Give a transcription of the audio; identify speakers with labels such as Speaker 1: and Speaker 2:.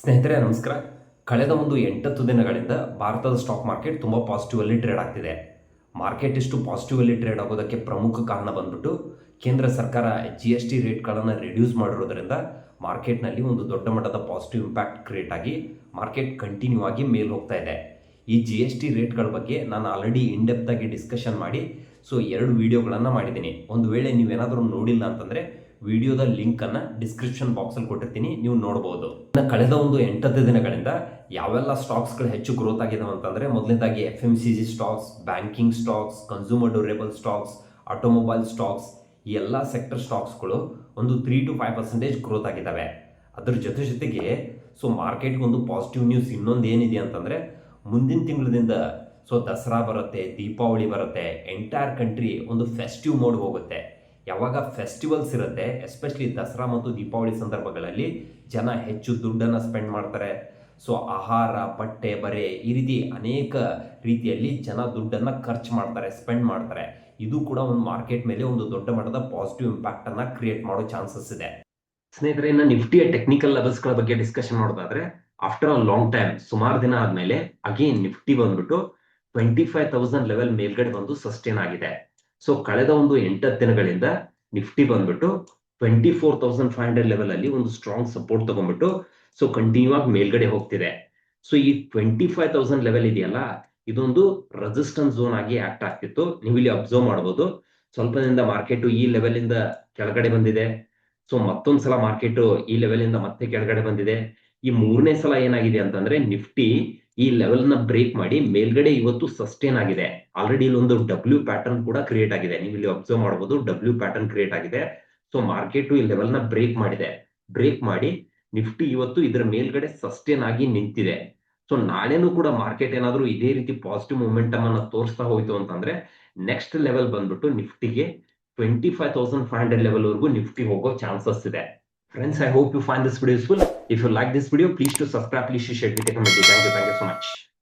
Speaker 1: ಸ್ನೇಹಿತರೆ, ನಮಸ್ಕಾರ. ಕಳೆದ ಒಂದು ಎಂಟತ್ತು ದಿನಗಳಿಂದ ಭಾರತದ ಸ್ಟಾಕ್ ಮಾರ್ಕೆಟ್ ತುಂಬ ಪಾಸಿಟಿವ್ ಅಲ್ಲಿ ಟ್ರೇಡ್ ಆಗ್ತಿದೆ. ಮಾರ್ಕೆಟ್ ಇಷ್ಟು ಪಾಸಿಟಿವ್ ಅಲ್ಲಿ ಟ್ರೇಡ್ ಆಗೋದಕ್ಕೆ ಪ್ರಮುಖ ಕಾರಣ ಬಂದ್ಬಿಟ್ಟು ಕೇಂದ್ರ ಸರ್ಕಾರ ಜಿ ಎಸ್ ಟಿ ರೇಟ್ಗಳನ್ನು ರಿಡ್ಯೂಸ್ ಮಾಡಿರೋದ್ರಿಂದ ಮಾರ್ಕೆಟ್ನಲ್ಲಿ ಒಂದು ದೊಡ್ಡ ಮಟ್ಟದ ಪಾಸಿಟಿವ್ ಇಂಪ್ಯಾಕ್ಟ್ ಕ್ರಿಯೇಟ್ ಆಗಿ ಮಾರ್ಕೆಟ್ ಕಂಟಿನ್ಯೂ ಆಗಿ ಮೇಲ್ ಹೋಗ್ತಾ ಇದೆ. ಈ ಜಿ ಎಸ್ ಟಿ ರೇಟ್ಗಳ ಬಗ್ಗೆ ನಾನು ಆಲ್ರೆಡಿ ಇನ್ಡೆಪ್ತಾಗಿ ಡಿಸ್ಕಷನ್ ಮಾಡಿ ಸೊ ಎರಡು ವೀಡಿಯೋಗಳನ್ನು ಮಾಡಿದ್ದೀನಿ. ಒಂದು ವೇಳೆ ನೀವೇನಾದರೂ ನೋಡಿಲ್ಲ ಅಂತಂದರೆ ವಿಡಿಯೋದ ಲಿಂಕನ್ನು ಡಿಸ್ಕ್ರಿಪ್ಷನ್ ಬಾಕ್ಸಲ್ಲಿ ಕೊಟ್ಟಿರ್ತೀನಿ, ನೀವು ಇನ್ನು ಕಳೆದ ಒಂದು ಎಂಟತ್ತು ದಿನಗಳಿಂದ ಯಾವೆಲ್ಲ ಸ್ಟಾಕ್ಸ್ಗಳು ಹೆಚ್ಚು ಗ್ರೋತ್ ಆಗಿದಾವೆ ಅಂತಂದರೆ ಮೊದಲನೇದಾಗಿ F M C G stocks banking stocks consumer durable stocks automobile stocks ಈ ಎಲ್ಲ ಸೆಕ್ಟರ್ ಸ್ಟಾಕ್ಸ್ಗಳು ಒಂದು three to five percentage growth ಆಗಿದ್ದಾವೆ ಅದ್ರ ಜೊತೆ ಜೊತೆಗೆ ಸೊ ಮಾರ್ಕೆಟ್ಗೆ ಒಂದು ಪಾಸಿಟಿವ್ ನ್ಯೂಸ್ ಇನ್ನೊಂದು ಏನಿದೆ ಅಂತಂದರೆ, ಮುಂದಿನ ತಿಂಗಳದಿಂದ ಸೊ ದಸರಾ ಬರುತ್ತೆ, ದೀಪಾವಳಿ ಬರುತ್ತೆ ಎಂಟೈರ್ ಕಂಟ್ರಿ ಒಂದು ಫೆಸ್ಟಿವ್ ಮೋಡ್ ಹೋಗುತ್ತೆ. ಯಾವಾಗ ಫೆಸ್ಟಿವಲ್ಸ್ ಇರುತ್ತೆ ಎಸ್ಪೆಷಲಿ ದಸರಾ ಮತ್ತು ದೀಪಾವಳಿ ಸಂದರ್ಭಗಳಲ್ಲಿ ಜನ ಹೆಚ್ಚು ದುಡ್ಡನ್ನು ಸ್ಪೆಂಡ್ ಮಾಡ್ತಾರೆ. ಸೊ ಆಹಾರ, ಬಟ್ಟೆ, ಬರೆ ಈ ರೀತಿ ಅನೇಕ ರೀತಿಯಲ್ಲಿ ಜನ ದುಡ್ಡನ್ನು ಖರ್ಚು ಮಾಡ್ತಾರೆ ಸ್ಪೆಂಡ್ ಮಾಡ್ತಾರೆ. ಇದು ಕೂಡ ಒಂದು ಮಾರ್ಕೆಟ್ ಮೇಲೆ ಒಂದು ದೊಡ್ಡ ಮಟ್ಟದ ಪಾಸಿಟಿವ್ ಇಂಪ್ಯಾಕ್ಟ್ ಅನ್ನ ಕ್ರಿಯೇಟ್ ಮಾಡೋ ಚಾನ್ಸಸ್ ಇದೆ. ಸ್ನೇಹಿತರೆ, ಇನ್ನು ನಿಫ್ಟಿಯ ಟೆಕ್ನಿಕಲ್ ಲೆವೆಲ್ಸ್ಗಳ ಬಗ್ಗೆ ಡಿಸ್ಕಷನ್ ಮಾಡೋದಾದ್ರೆ ಆಫ್ಟರ್ ಅ ಲಾಂಗ್ ಟೈಮ್ ಸುಮಾರು ದಿನ ಆದ್ಮೇಲೆ ಅಗೇನ್ ನಿಫ್ಟಿ ಬಂದ್ಬಿಟ್ಟು ಟ್ವೆಂಟಿ ಫೈವ್ ತೌಸಂಡ್ ಲೆವೆಲ್ ಮೇಲ್ಗಡೆ ಬಂದು ಸಸ್ಟೇನ್ ಆಗಿದೆ. ಸೊ ಕಳೆದ ಒಂದು ಎಂಟತ್ತು ದಿನಗಳಿಂದ ನಿಫ್ಟಿ ಬಂದ್ಬಿಟ್ಟು twenty four thousand five hundred level ಅಲ್ಲಿ ಒಂದು ಸ್ಟ್ರಾಂಗ್ ಸಪೋರ್ಟ್ ತಗೊಂಡ್ಬಿಟ್ಟು ಸೊ ಕಂಟಿನ್ಯೂ ಆಗಿ ಮೇಲ್ಗಡೆ ಹೋಗ್ತಿದೆ. ಸೊ ಈ ಟ್ವೆಂಟಿ ಫೈವ್ ತೌಸಂಡ್ ಲೆವೆಲ್ ಇದೆಯಲ್ಲ, ಇದೊಂದು ರೆಸಿಸ್ಟೆನ್ಸ್ ಝೋನ್ ಆಗಿ ಆಕ್ಟ್ ಆಗ್ತಿತ್ತು. ನೀವು ಇಲ್ಲಿ ಅಬ್ಸರ್ವ್ ಮಾಡಬಹುದು ಸ್ವಲ್ಪ ದಿನದಿಂದ ಮಾರ್ಕೆಟ್ ಈ ಲೆವೆಲ್ ಇಂದ ಕೆಳಗಡೆ ಬಂದಿದೆ. ಸೊ ಮತ್ತೊಂದ್ ಸಲ ಮಾರ್ಕೆಟ್ ಈ ಲೆವೆಲ್ ಇಂದ ಮತ್ತೆ ಕೆಳಗಡೆ ಬಂದಿದೆ. ಈ ಮೂರನೇ ಸಲ ಏನಾಗಿದೆ ಅಂತಂದ್ರೆ ನಿಫ್ಟಿ ಈ ಲೆವೆಲ್ನ ಬ್ರೇಕ್ ಮಾಡಿ ಮೇಲ್ಗಡೆ ಇವತ್ತು ಸಸ್ಟೇನ್ ಆಗಿದೆ. ಆಲ್ರೆಡಿ ಇಲ್ಲೊಂದು ಡಬ್ಲ್ಯೂ ಪ್ಯಾಟರ್ನ್ ಕೂಡ ಕ್ರಿಯೇಟ್ ಆಗಿದೆ. ನೀವು ಇಲ್ಲಿ ಅಬ್ಸರ್ವ್ ಮಾಡಬಹುದು ಡಬ್ಲ್ಯೂ ಪ್ಯಾಟರ್ನ್ ಕ್ರಿಯೇಟ್ ಆಗಿದೆ. ಸೊ ಮಾರ್ಕೆಟ್ ಈ ಲೆವೆಲ್ನ ಬ್ರೇಕ್ ಮಾಡಿದೆ. ಬ್ರೇಕ್ ಮಾಡಿ ನಿಫ್ಟಿ ಇವತ್ತು ಇದರ ಮೇಲ್ಗಡೆ ಸಸ್ಟೇನ್ ಆಗಿ ನಿಂತಿದೆ. ಸೊ ನಾಳೆನೂ ಕೂಡ ಮಾರ್ಕೆಟ್ ಏನಾದರೂ ಇದೇ ರೀತಿ ಪಾಸಿಟಿವ್ ಮೂಮೆಂಟಮ್ ಅನ್ನ ತೋರಿಸ್ತಾ ಹೋಯ್ತು ಅಂತಂದ್ರೆ ನೆಕ್ಸ್ಟ್ ಲೆವೆಲ್ ಬಂದ್ಬಿಟ್ಟು ನಿಫ್ಟಿಗೆ twenty five thousand five hundred level ವರೆಗೂ ನಿಫ್ಟಿ ಹೋಗೋ ಚಾನ್ಸಸ್ ಇದೆ. Friends, I hope you find this video useful. If you like this video, please to subscribe, please to share, with a comment. Thank you, thank you so much.